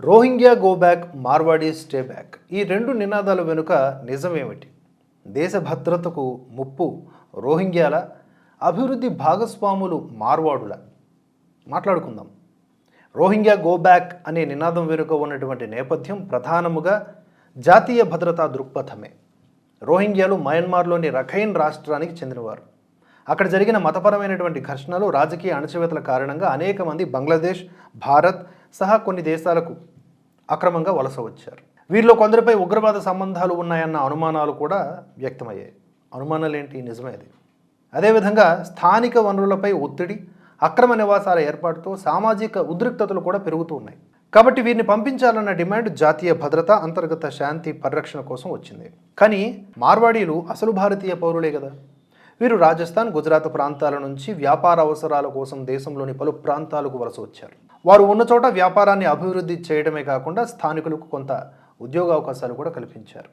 Rohingya go back Marwari stay back. ఈ రెండు నినాదాల వెనుక నిజమేమిటి? దేశ భద్రతకు ముప్పు రోహింగ్యాల అభివృద్ధి భాగస్వాములు మార్వాడుల. మాట్లాడుకుందాం. రోహింగ్యా గో బ్యాక్ అనే నినాదం వెనుక ఉన్నటువంటి నేపథ్యం ప్రధానముగా జాతీయ భద్రతా దృక్పథమే. రోహింగ్యాలు మయన్మార్లోని రఖైన్ రాష్ట్రానికి చెందినవారు. అక్కడ జరిగిన మతపరమైనటువంటి ఘర్షణలు రాజకీయ అణచివేతల కారణంగా అనేక మంది బంగ్లాదేశ్ భారత్ సహా కొన్ని దేశాలకు అక్రమంగా వలస వచ్చారు. వీరిలో కొందరిపై ఉగ్రవాద సంబంధాలు ఉన్నాయన్న అనుమానాలు కూడా వ్యక్తమయ్యాయి. అనుమానాలు ఏంటి నిజమే అది. అదేవిధంగా స్థానిక వనరులపై ఒత్తిడి అక్రమ నివాసాల ఏర్పాటుతో సామాజిక ఉద్రిక్తతలు కూడా పెరుగుతూ ఉన్నాయి. కాబట్టి వీరిని పంపించాలన్న డిమాండ్ జాతీయ భద్రత అంతర్గత శాంతి పరిరక్షణ కోసం వచ్చింది. కానీ మార్వాడీలు అసలు భారతీయ పౌరులే కదా? వీరు రాజస్థాన్ గుజరాత్ ప్రాంతాల నుంచి వ్యాపార అవసరాల కోసం దేశంలోని పలు ప్రాంతాలకు వలస వచ్చారు. వారు ఉన్న చోట వ్యాపారాన్ని అభివృద్ధి చేయడమే కాకుండా స్థానికులకు కొంత ఉద్యోగ అవకాశాలు కూడా కల్పించారు.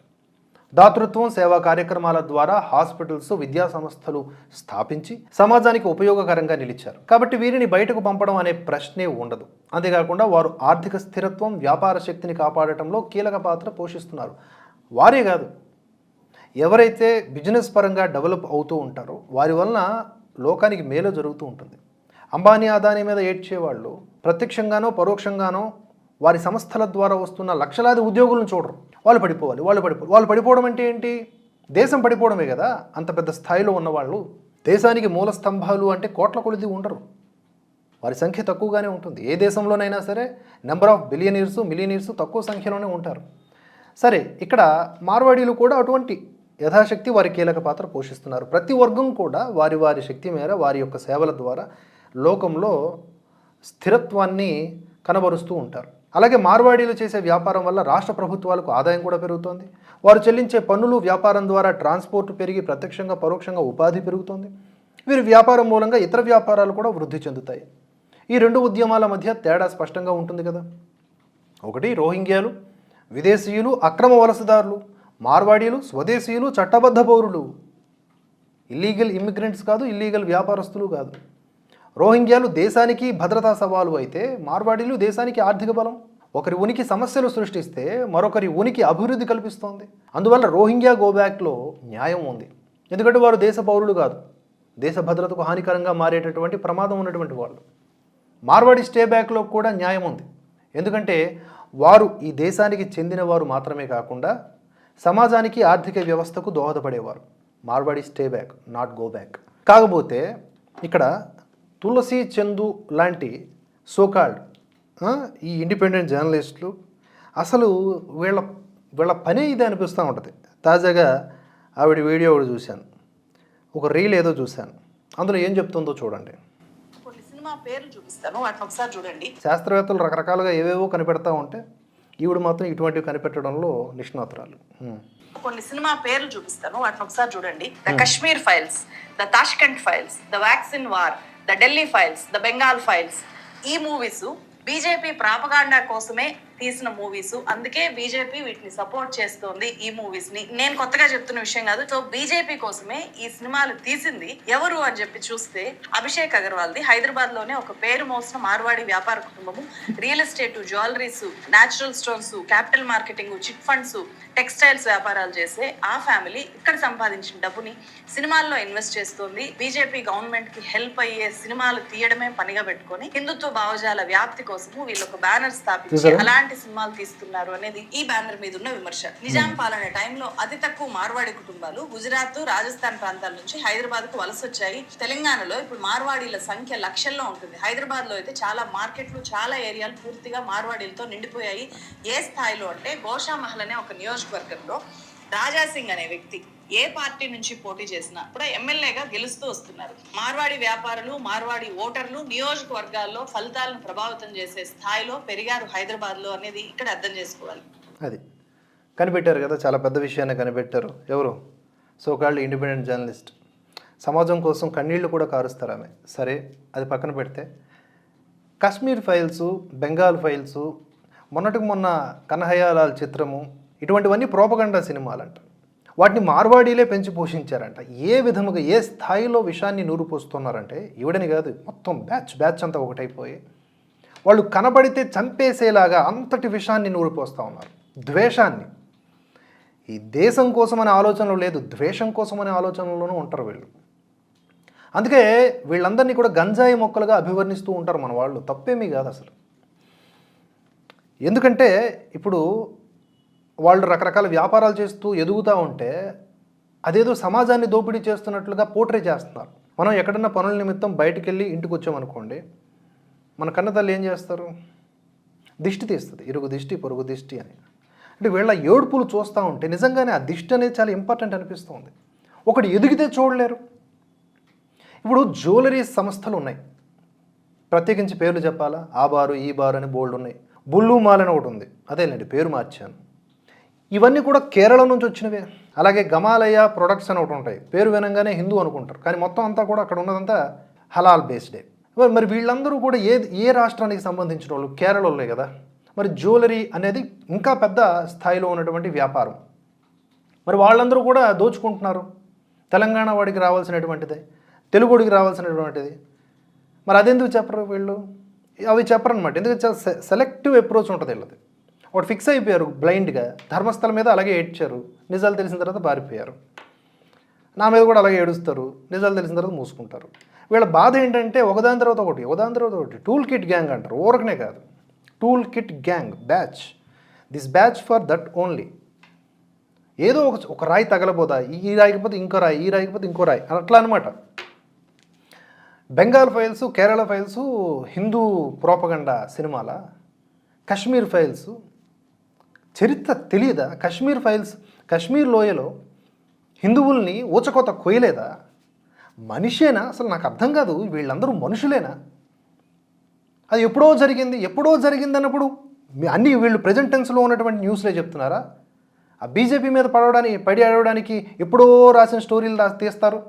దాతృత్వం సేవా కార్యక్రమాల ద్వారా హాస్పిటల్స్ విద్యా సంస్థలు స్థాపించి సమాజానికి ఉపయోగకరంగా నిలిచారు. కాబట్టి వీరిని బయటకు పంపడం అనే ప్రశ్నే ఉండదు. అంతేకాకుండా వారు ఆర్థిక స్థిరత్వం వ్యాపార శక్తిని కాపాడటంలో కీలక పాత్ర పోషిస్తున్నారు. వారే కాదు ఎవరైతే బిజినెస్ పరంగా డెవలప్ అవుతూ ఉంటారో వారి వలన లోకానికి మేలు జరుగుతూ ఉంటుంది. అంబానీ అదానీ మీద ఏడ్చేవాళ్ళు ప్రత్యక్షంగానో పరోక్షంగానో వారి సంస్థల ద్వారా వస్తున్న లక్షలాది ఉద్యోగులను చూడరు. వాళ్ళు పడిపోవాలి వాళ్ళు పడిపో వాళ్ళు పడిపోవడం అంటే ఏంటి? దేశం పడిపోవడమే కదా. అంత పెద్ద స్థాయిలో ఉన్నవాళ్ళు దేశానికి మూల స్తంభాలు అంటే కోట్ల కొలిది ఉండరు. వారి సంఖ్య తక్కువగానే ఉంటుంది. ఏ దేశంలోనైనా సరే నెంబర్ ఆఫ్ బిలియనీర్స్ మిలియనీర్స్ తక్కువ సంఖ్యలోనే ఉంటారు. సరే ఇక్కడ మార్వాడీలు కూడా అటువంటి యథాశక్తి వారి కీలక పాత్ర పోషిస్తున్నారు. ప్రతి వర్గం కూడా వారి వారి శక్తి మేర వారి యొక్క సేవల ద్వారా లోకంలో స్థిరత్వాన్ని కనబరుస్తూ ఉంటారు. అలాగే మార్వాడీలు చేసే వ్యాపారం వల్ల రాష్ట్ర ప్రభుత్వాలకు ఆదాయం కూడా పెరుగుతోంది. వారు చెల్లించే పన్నులు వ్యాపారం ద్వారా ట్రాన్స్పోర్ట్ పెరిగి ప్రత్యక్షంగా పరోక్షంగా ఉపాధి పెరుగుతోంది. వీరి వ్యాపారం మూలంగా ఇతర వ్యాపారాలు కూడా వృద్ధి చెందుతాయి. ఈ రెండు ఉద్యమాల మధ్య తేడా స్పష్టంగా ఉంటుంది కదా. ఒకటి రోహింగ్యాలు విదేశీయులు అక్రమ వలసదారులు. మార్వాడీలు స్వదేశీయులు చట్టబద్ధ పౌరులు. ఇల్లీగల్ ఇమ్మిగ్రెంట్స్ కాదు ఇల్లీగల్ వ్యాపారస్తులు కాదు. రోహింగ్యాలు దేశానికి భద్రతా సవాలు అయితే మార్వాడీలు దేశానికి ఆర్థిక బలం. ఒకరి ఉనికి సమస్యలు సృష్టిస్తే మరొకరి ఉనికి అభివృద్ధి కల్పిస్తోంది. అందువల్ల రోహింగ్యా గోబ్యాక్లో న్యాయం ఉంది. ఎందుకంటే వారు దేశ పౌరులు కాదు. దేశ భద్రతకు హానికరంగా మారేటటువంటి ప్రమాదం ఉన్నటువంటి వాళ్ళు. మార్వాడి స్టే బ్యాక్లో కూడా న్యాయం ఉంది. ఎందుకంటే వారు ఈ దేశానికి చెందిన వారు మాత్రమే కాకుండా సమాజానికి ఆర్థిక వ్యవస్థకు దోహదపడేవారు. Marwari stay back not go back. కాకపోతే ఇక్కడ తులసి చందు లాంటి సోకాల్డ్ ఈ ఇండిపెండెంట్ జర్నలిస్టులు అసలు వీళ్ళ వీళ్ళ పనే ఇది అనిపిస్తూ ఉంటుంది. తాజాగా ఆవిడ వీడియో ఒకటి చూశాను. ఒక రీల్ ఏదో చూశాను. అందులో ఏం చెప్తుందో చూడండి. సినిమా పేర్లు చూపిస్తాను వాటిని ఒకసారి చూడండి. శాస్త్రవేత్తలు రకరకాలుగా ఏవేవో కనిపెడతా ఉంటే ఈవిడ మాత్రం ఇటువంటివి కనిపెట్టడంలో నిష్ణాతురాలు. కొన్ని సినిమా పేర్లు చూపిస్తాను. వాటిని ఒకసారి చూడండి. The Kashmir files the Tashkent files the vaccine war the Delhi files the Bengal files ఈ మూవీస్ బీజేపీ ప్రాపగాండా కోసమే తీసిన మూవీస్ అందుకే బీజేపీ వీటిని సపోర్ట్ చేస్తోంది ఈ మూవీస్ని. నేను కొత్తగా చెప్తున్న విషయం కాదు. సో బీజేపీ కోసమే ఈ సినిమాలు తీసింది ఎవరు అని చెప్పి చూస్తే అభిషేక్ అగర్వాల్ది. హైదరాబాద్లోనే ఒక పేరు మోసిన మార్వాడి వ్యాపార కుటుంబము. Real estate jewelleries natural stones capital marketing chit funds textiles వ్యాపారాలు చేసే ఆ ఫ్యామిలీ ఇక్కడ సంపాదించిన డబ్బుని సినిమాల్లో ఇన్వెస్ట్ చేస్తోంది. బీజేపీ గవర్నమెంట్కి హెల్ప్ అయ్యే సినిమాలు తీయడమే పనిగా పెట్టుకొని హిందుత్వ భావజాల వ్యాప్తి కోసము వీళ్ళు ఒక బ్యానర్ స్థాపించి చూసారా? అలాంటి సినిమాలు తీస్తున్నారు అనేది ఈ బ్యానర్ మీద ఉన్న విమర్శ. నిజాం పాలన టైంలో అతి తక్కువ మార్వాడి కుటుంబాలు గుజరాత్ రాజస్థాన్ ప్రాంతాల నుంచి హైదరాబాద్కు వలస వచ్చాయి. తెలంగాణలో ఇప్పుడు మార్వాడీల సంఖ్య లక్షల్లో ఉంటుంది. హైదరాబాద్లో అయితే చాలా మార్కెట్లు చాలా ఏరియాలు పూర్తిగా మార్వాడీలతో నిండిపోయాయి. ఏ స్థాయిలో అంటే గోషామహల్ అనే ఒక నియోజకవర్గంలో రాజా సింగ్ అనే వ్యక్తి ఏ పార్టీ నుంచి పోటీ చేసినా కూడా ఎమ్మెల్యేగా గెలుస్తూ వస్తున్నారు. మార్వాడి వ్యాపారులు మార్వాడి ఓటర్లు నియోజకవర్గాల్లో ఫలితాలను ప్రభావితం చేసే స్థాయిలో పెరిగారు హైదరాబాద్లో అనేది ఇక్కడ అర్థం చేసుకోవాలి. అది. కనిపెట్టారు కదా చాలా పెద్ద విషయాన్ని కనిపెట్టారు. ఎవరు? సోకాళ్ళు ఇండిపెండెంట్ జర్నలిస్ట్. సమాజం కోసం కన్నీళ్ళు కూడా కారుస్తారు ఆమె. సరే అది పక్కన పెడితే. కాశ్మీర్ ఫైల్స్ బెంగాల్ ఫైల్స్ మొన్నటికి మొన్న కనహయాలాల్ చిత్రము ఇటువంటివన్నీ ప్రోపగండా సినిమాలంట. వాటిని మార్వాడీలే పెంచి పోషించారంట. ఏ విధముగా ఏ స్థాయిలో విషాన్ని నూరు పోస్తున్నారంటే ఇవిడని కాదు మొత్తం బ్యాచ్ బ్యాచ్ అంతా ఒకటైపోయి వాళ్ళు కనబడితే చంపేసేలాగా అంతటి విషాన్ని నూరిపోస్తూ ఉన్నారు. ద్వేషాన్ని. ఈ దేశం కోసం అనే ఆలోచనలు లేదు ద్వేషం కోసం అనే ఆలోచనలోనూ ఉంటారు వీళ్ళు. అందుకే వీళ్ళందరినీ కూడా గంజాయి మొక్కలుగా అభివర్ణిస్తూ ఉంటారు మన వాళ్ళు. తప్పేమీ కాదు అసలు. ఎందుకంటే ఇప్పుడు వాళ్ళు రకరకాల వ్యాపారాలు చేస్తూ ఎదుగుతూ ఉంటే అదేదో సమాజాన్ని దోపిడీ చేస్తున్నట్లుగా పోట్రే చేస్తున్నారు. మనం ఎక్కడన్నా పనుల నిమిత్తం బయటికి వెళ్ళి ఇంటికి వచ్చామనుకోండి మన కన్నతల్లి ఏం చేస్తారు? దిష్టి తీస్తుంది. ఇరుగు దిష్టి పొరుగు దిష్టి అని. అంటే వీళ్ళ ఏడుపులు చూస్తూ ఉంటే నిజంగానే ఆ దిష్టి అనేది చాలా ఇంపార్టెంట్ అనిపిస్తుంది. ఒకటి ఎదిగితే చూడలేరు. ఇప్పుడు జ్యువెలరీ సంస్థలు ఉన్నాయి. ప్రత్యేకించి పేర్లు చెప్పాలా? ఆ బారు ఈ బారు అని బోల్డ్ ఉన్నాయి. బుల్లు మాల్ అని ఒకటి ఉంది. అదేలేండి పేరు మార్చాను. ఇవన్నీ కూడా కేరళ నుంచి వచ్చినవే. అలాగే గమాలయ ప్రొడక్ట్స్ అని ఒకటి ఉంటాయి. పేరు వినంగానే హిందూ అనుకుంటారు. కానీ మొత్తం అంతా కూడా అక్కడ ఉన్నదంతా హలాల్ బేస్డే. మరి మరి వీళ్ళందరూ కూడా ఏ ఏ రాష్ట్రానికి సంబంధించిన వాళ్ళు? కేరళలోనే కదా. మరి జ్యువెలరీ అనేది ఇంకా పెద్ద స్థాయిలో ఉన్నటువంటి వ్యాపారం. మరి వాళ్ళందరూ కూడా దోచుకుంటున్నారు. తెలంగాణ వాడికి రావాల్సినటువంటిది. తెలుగుడికి రావాల్సినటువంటిది. మరి అదెందుకు చెప్పరు వీళ్ళు? అవి చెప్పరు అనమాట ఎందుకంటే సెలెక్టివ్ అప్రోచ్ ఉంటుంది వీళ్ళది. ఒకటి ఫిక్స్ అయిపోయారు బ్లైండ్గా. ధర్మస్థలం మీద అలాగే ఏడ్చారు. నిజాలు తెలిసిన తర్వాత పారిపోయారు. నా మీద కూడా అలాగే ఏడుస్తారు. నిజాలు తెలిసిన తర్వాత మూసుకుంటారు. వీళ్ళ బాధ ఏంటంటే ఒకదాని తర్వాత ఒకటి ఒకదాని తర్వాత ఒకటి. టూల్ కిట్ గ్యాంగ్ అంటారు. ఊరకనే కాదు. Tool kit gang batch. This batch for that only. ఏదో ఒక ఒక రాయి తగలబోదా? ఈ రాయికపోతే ఇంకో రాయి ఈ రాయికపోతే ఇంకో రాయి. అట్లా అనమాట Bengal files Kerala files Hindu propaganda సినిమాల కశ్మీర్ ఫైల్స్ చరిత్ర తెలియదా? కశ్మీర్ ఫైల్స్ కశ్మీర్ లోయలో హిందువుల్ని ఊచకోత కొయ్యలేదా? మనిషేనా? అసలు నాకు అర్థం కాదు. వీళ్ళందరూ మనుషులేనా? అది ఎప్పుడో జరిగింది ఎప్పుడో జరిగింది అన్నప్పుడు అన్ని వీళ్ళు ప్రజెంట్ టెన్స్లో ఉన్నటువంటి న్యూస్లే చెప్తున్నారా? ఆ బీజేపీ మీద పడవడానికి పడి అడవడానికి ఎప్పుడో రాసిన స్టోరీలు రా తీస్తారు.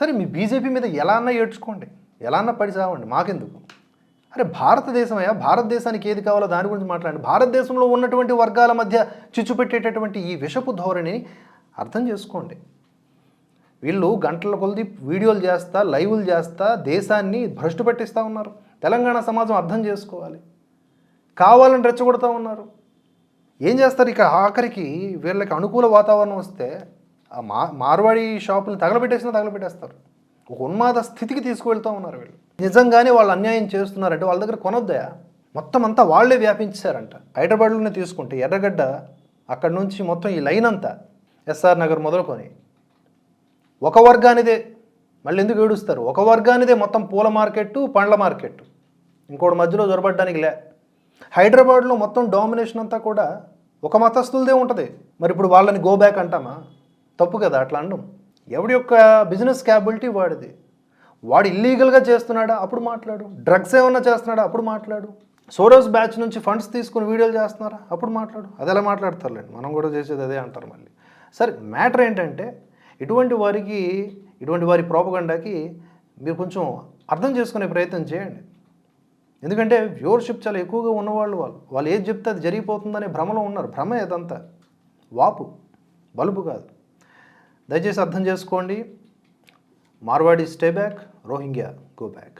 సరే మీ బీజేపీ మీద ఎలా అన్నా ఏడ్చుకోండి. ఎలా అన్నా పడి చావండి. మాకెందుకు? అరే భారతదేశమయ్యా భారతదేశానికి ఏది కావాలో దాని గురించి మాట్లాడండి. భారతదేశంలో ఉన్నటువంటి వర్గాల మధ్య చిచ్చు పెట్టేటటువంటి ఈ విషపు ధోరణిని అర్థం చేసుకోండి. వీళ్ళు గంటల కొలది వీడియోలు చేస్తా లైవ్లు చేస్తా దేశాన్ని భ్రష్టు పెట్టిస్తూ ఉన్నారు. తెలంగాణ సమాజం అర్థం చేసుకోవాలి. కావాలని రెచ్చగొడతా ఉన్నారు. ఏం చేస్తారు ఇక ఆఖరికి వీళ్ళకి అనుకూల వాతావరణం వస్తే ఆ మా మార్వాడి షాపుని తగలబెట్టేసినా తగలబెట్టేస్తారు. ఒక ఉన్మాద స్థితికి తీసుకువెళ్తూ ఉన్నారు వీళ్ళు. నిజంగానే వాళ్ళు అన్యాయం చేస్తున్నారంటే వాళ్ళ దగ్గర కొనొద్దయా మొత్తం అంతా వాళ్ళే వ్యాపించారంట. హైదరాబాద్లోనే తీసుకుంటే ఎర్రగడ్డ అక్కడ నుంచి మొత్తం ఈ లైన్ అంతా ఎస్ఆర్ నగర్ మొదలుకొని ఒక వర్గానిదే. మళ్ళీ ఎందుకు ఏడుస్తారు? ఒక వర్గానిదే మొత్తం పూల మార్కెట్ పండ్ల మార్కెట్ ఇంకోటి మధ్యలో జొరబడ్డానికి లే. హైదరాబాద్లో మొత్తం డామినేషన్ అంతా కూడా ఒక మతస్థులదే ఉంటుంది. మరి ఇప్పుడు వాళ్ళని గో బ్యాక్ అంటామా? తప్పు కదా అట్లా అనడం ఎవడి యొక్క బిజినెస్ క్యాబిలిటీ వాడిది? వాడు ఇల్లీగల్గా చేస్తున్నాడా? అప్పుడు మాట్లాడు. డ్రగ్స్ ఏమన్నా చేస్తున్నాడా? అప్పుడు మాట్లాడు. సోరోస్ బ్యాచ్ నుంచి ఫండ్స్ తీసుకుని వీడియోలు చేస్తున్నారా? అప్పుడు మాట్లాడు. అది ఎలా మాట్లాడతారులేండి? మనం కూడా చేసేది అదే అంటారు మళ్ళీ. సరే మ్యాటర్ ఏంటంటే ఇటువంటి వారికి ఇటువంటి వారి ప్రోపగండాకి మీరు కొంచెం అర్థం చేసుకునే ప్రయత్నం చేయండి. ఎందుకంటే వ్యూవర్షిప్ చాలా ఎక్కువగా ఉన్నవాళ్ళు వాళ్ళు. వాళ్ళు ఏది చెప్తే అది జరిగిపోతుందనే భ్రమలో ఉన్నారు. భ్రమ ఇదంతా వాపు. బలుపు కాదు. దయచేసి అర్థం చేసుకోండి. Marwari stay back. Rohingya go back.